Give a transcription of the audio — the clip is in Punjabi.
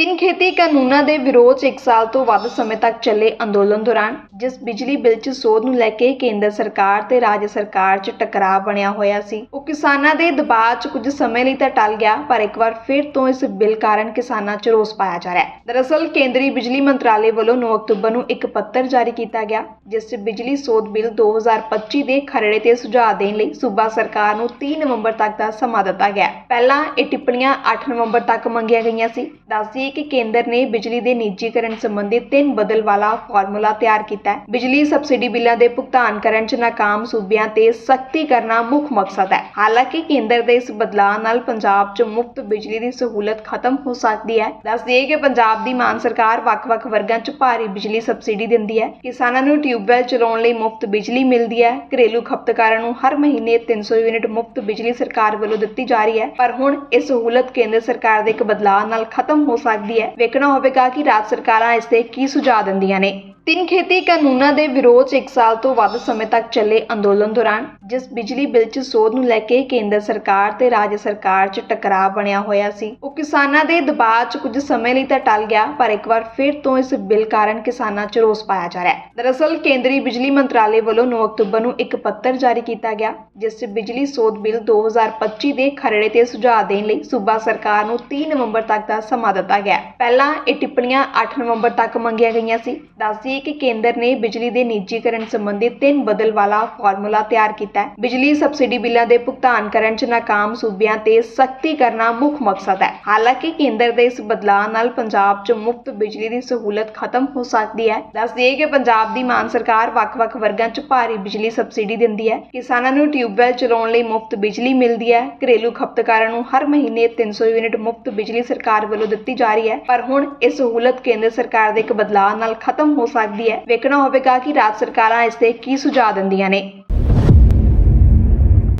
ਤਿੰਨ ਖੇਤੀ ਕਾਨੂੰਨਾਂ ਦੇ ਵਿਰੋਧ 'ਚ 1 ਸਾਲ ਤੋਂ ਵੱਧ ਸਮੇਂ ਤੱਕ ਚੱਲੇ ਅੰਦੋਲਨ ਦੌਰਾਨ, ਜਿਸ ਬਿਜਲੀ ਬਿੱਲ 'ਚ ਸੋਧ ਨੂੰ ਲੈ ਕੇ ਕੇਂਦਰ ਸਰਕਾਰ ਤੇ ਰਾਜ ਸਰਕਾਰ 'ਚ ਟਕਰਾਅ ਬਣਿਆ ਹੋਇਆ ਸੀ। ਉਹ ਕਿਸਾਨਾਂ ਦੇ ਦਬਾਅ 'ਚ ਕੁਝ ਸਮੇਂ ਲਈ ਤਾਂ ਟਲ ਗਿਆ, ਪਰ ਇੱਕ ਵਾਰ ਫਿਰ ਤੋਂ ਇਸ ਬਿੱਲ ਕਾਰਨ ਕਿਸਾਨਾਂ 'ਚ ਰੋਸ ਪਾਇਆ ਜਾ ਰਿਹਾ ਹੈ। ਦਰਅਸਲ, ਕੇਂਦਰੀ ਬਿਜਲੀ ਮੰਤਰਾਲੇ ਵੱਲੋਂ 9 ਅਕਤੂਬਰ ਨੂੰ ਇੱਕ ਪੱਤਰ ਜਾਰੀ ਕੀਤਾ ਗਿਆ, ਜਿਸ 'ਚ ਬਿਜਲੀ ਸੋਧ ਬਿੱਲ 2025 ਦੇ ਖਰੜੇ ਤੇ ਸੁਝਾਅ ਦੇਣ ਲਈ ਸੂਬਾ ਸਰਕਾਰ ਨੂੰ 3 ਨਵੰਬਰ ਤੱਕ ਦਾ ਸਮਾਂ ਦਿੱਤਾ ਗਿਆ ਪਹਿਲਾਂ ਇਹ ਟਿੱਪਣੀਆਂ 8 ਨਵੰਬਰ ਤੱਕ ਮੰਗੀਆਂ ਗਈਆਂ ਸੀ। ਦੱਸਦੀ ਦੱਸਦੀਏ ਕਿ ਕੇਂਦਰ ਨੇ ਬਿਜਲੀ ਦੇ ਨਿੱਜੀਕਰਨ ਸੰਬੰਧੀ ਤਿੰਨ ਬਦਲ ਵਾਲਾ ਫਾਰਮੂਲਾ ਤਿਆਰ ਕੀਤਾ ਹੈ। ਬਿਜਲੀ ਸਬਸਿਡੀ ਬਿੱਲਾਂ ਦੇ ਭੁਗਤਾਨ ਕਰਨ 'ਚ ਨਾਕਾਮ ਸੂਬਿਆਂ ਤੇ ਸਖਤੀ ਕਰਨਾ ਮੁੱਖ ਮਕਸਦ ਹੈ। ਹਾਲਾਂਕਿ ਕੇਂਦਰ ਦੇ ਇਸ ਬਦਲਾਅ ਨਾਲ ਪੰਜਾਬ 'ਚ ਮੁਫਤ ਬਿਜਲੀ ਦੀ ਸਹੂਲਤ ਖਤਮ ਹੋ ਸਕਦੀ ਹੈ। ਦੱਸਦੀਏ ਕਿ ਪੰਜਾਬ ਦੀ ਮਾਨ ਸਰਕਾਰ ਵੱਖ-ਵੱਖ ਵਰਗਾਂ 'ਚ ਭਾਰੀ ਬਿਜਲੀ ਸਬਸਿਡੀ ਦਿੰਦੀ ਹੈ। ਕਿਸਾਨਾਂ ਨੂੰ ਟਿਊਬਵੈੱਲ ਚਲਾਉਣ ਲਈ ਮੁਫਤ ਬਿਜਲੀ ਮਿਲਦੀ ਹੈ। ਘਰੇਲੂ ਖਪਤਕਾਰਾਂ ਨੂੰ ਹਰ ਮਹੀਨੇ 300 ਯੂਨਿਟ ਮੁਫਤ ਬਿਜਲੀ ਸਰਕਾਰ ਵੱਲੋਂ ਦਿੱਤੀ ਜਾ ਰਹੀ ਹੈ। ਪਰ ਹੁਣ ਇਹ ਸਹੂਲਤ ਕੇਂਦਰ ਸਰਕਾਰ ਦੇ ਇੱਕ ਬਦਲਾਅ ਨਾਲ ਖਤਮ ਹੋ ਸਕਦੀ ਹੈ। ਵੇਖਣਾ ਹੋਵੇਗਾ ਕਿ ਰਾਜ ਸਰਕਾਰਾਂ ਇਸ ਤੇ ਕੀ ਸੁਝਾਅ ਦਿੰਦੀਆਂ ਨੇ। ਤਿੰਨ ਖੇਤੀ ਕਾਨੂੰਨਾਂ ਦੇ ਵਿਰੋਧ 'ਚ 1 ਸਾਲ ਤੋਂ ਵੱਧ ਸਮੇਂ ਤੱਕ ਚੱਲੇ ਅੰਦੋਲਨ ਦੌਰਾਨ, ਜਿਸ ਬਿਜਲੀ ਬਿੱਲ 'ਚ ਸੋਧ ਨੂੰ ਲੈ ਕੇ ਕੇਂਦਰ ਸਰਕਾਰ ਤੇ ਰਾਜ ਸਰਕਾਰ 'ਚ ਟਕਰਾਅ ਬਣਿਆ ਹੋਇਆ ਸੀ। ਉਹ ਕਿਸਾਨਾਂ ਦੇ ਦਬਾਅ 'ਚ ਕੁਝ ਸਮੇਂ ਲਈ ਤਾਂ ਟਲ ਗਿਆ, ਪਰ ਇੱਕ ਵਾਰ ਫਿਰ ਤੋਂ ਇਸ ਬਿੱਲ ਕਾਰਨ ਕਿਸਾਨਾਂ 'ਚ ਰੋਸ ਪਾਇਆ ਜਾ ਰਿਹਾ ਹੈ। ਦਰਅਸਲ, ਕੇਂਦਰੀ ਬਿਜਲੀ ਮੰਤਰਾਲੇ ਵੱਲੋਂ 9 ਅਕਤੂਬਰ ਨੂੰ ਇੱਕ ਪੱਤਰ ਜਾਰੀ ਕੀਤਾ ਗਿਆ, ਜਿਸ 'ਚ ਬਿਜਲੀ ਸੋਧ ਬਿੱਲ 2025 ਦੇ ਖਰੜੇ ਤੇ ਸੁਝਾਅ ਦੇਣ ਲਈ ਸੂਬਾ ਸਰਕਾਰ ਨੂੰ 3 ਨਵੰਬਰ ਤੱਕ ਦਾ ਸਮਾਂ ਦਿੱਤਾ ਗਿਆ। ਪਹਿਲਾਂ ਇਹ ਟਿੱਪਣੀਆਂ 8 ਨਵੰਬਰ ਤੱਕ ਮੰਗੀਆਂ ਗਈਆਂ ਸੀ। ਦੱਸਦੀ ਦੱਸਦੀਏ ਕਿ ਕੇਂਦਰ ਨੇ ਬਿਜਲੀ ਦੇ ਨਿੱਜੀਕਰਨ ਸੰਬੰਧੀ ਤਿੰਨ ਬਦਲ ਵਾਲਾ ਫਾਰਮੂਲਾ ਤਿਆਰ ਕੀਤਾ ਹੈ। ਬਿਜਲੀ ਸਬਸਿਡੀ ਬਿੱਲਾਂ ਦੇ ਭੁਗਤਾਨ ਕਰਨ 'ਚ ਨਾਕਾਮ ਸੂਬਿਆਂ ਤੇ ਸਖਤੀ ਕਰਨਾ ਮੁੱਖ ਮਕਸਦ ਹੈ। ਹਾਲਾਂਕਿ ਕੇਂਦਰ ਦੇ ਇਸ ਬਦਲਾਅ ਨਾਲ ਪੰਜਾਬ 'ਚ ਮੁਫਤ ਬਿਜਲੀ ਦੀ ਸਹੂਲਤ ਖਤਮ ਹੋ ਸਕਦੀ ਹੈ। ਦੱਸਦੀਏ ਕਿ ਪੰਜਾਬ ਦੀ ਮਾਨ ਸਰਕਾਰ ਵੱਖ-ਵੱਖ ਵਰਗਾਂ 'ਚ ਭਾਰੀ ਬਿਜਲੀ ਸਬਸਿਡੀ ਦਿੰਦੀ ਹੈ। ਕਿਸਾਨਾਂ ਨੂੰ ਟਿਊਬਵੈੱਲ ਚਲਾਉਣ ਲਈ ਮੁਫਤ ਬਿਜਲੀ ਮਿਲਦੀ ਹੈ। ਘਰੇਲੂ ਖਪਤਕਾਰਾਂ ਨੂੰ ਹਰ ਮਹੀਨੇ 300 ਯੂਨਿਟ ਮੁਫਤ ਬਿਜਲੀ ਸਰਕਾਰ ਵੱਲੋਂ ਦਿੱਤੀ ਜਾ ਰਹੀ ਹੈ। ਪਰ ਹੁਣ ਇਹ ਸਹੂਲਤ ਕੇਂਦਰ ਸਰਕਾਰ ਦੇ ਇੱਕ ਬਦਲਾਅ ਨਾਲ ਖਤਮ ਹੋ ਸਕਦੀ ਸਕਦੀ ਹੈ। ਵੇਖਣਾ ਹੋਵੇਗਾ ਕਿ ਰਾਜ ਸਰਕਾਰਾਂ ਇਸ ਤੇ ਕੀ ਸੁਝਾਅ ਦਿੰਦੀਆਂ ਨੇ।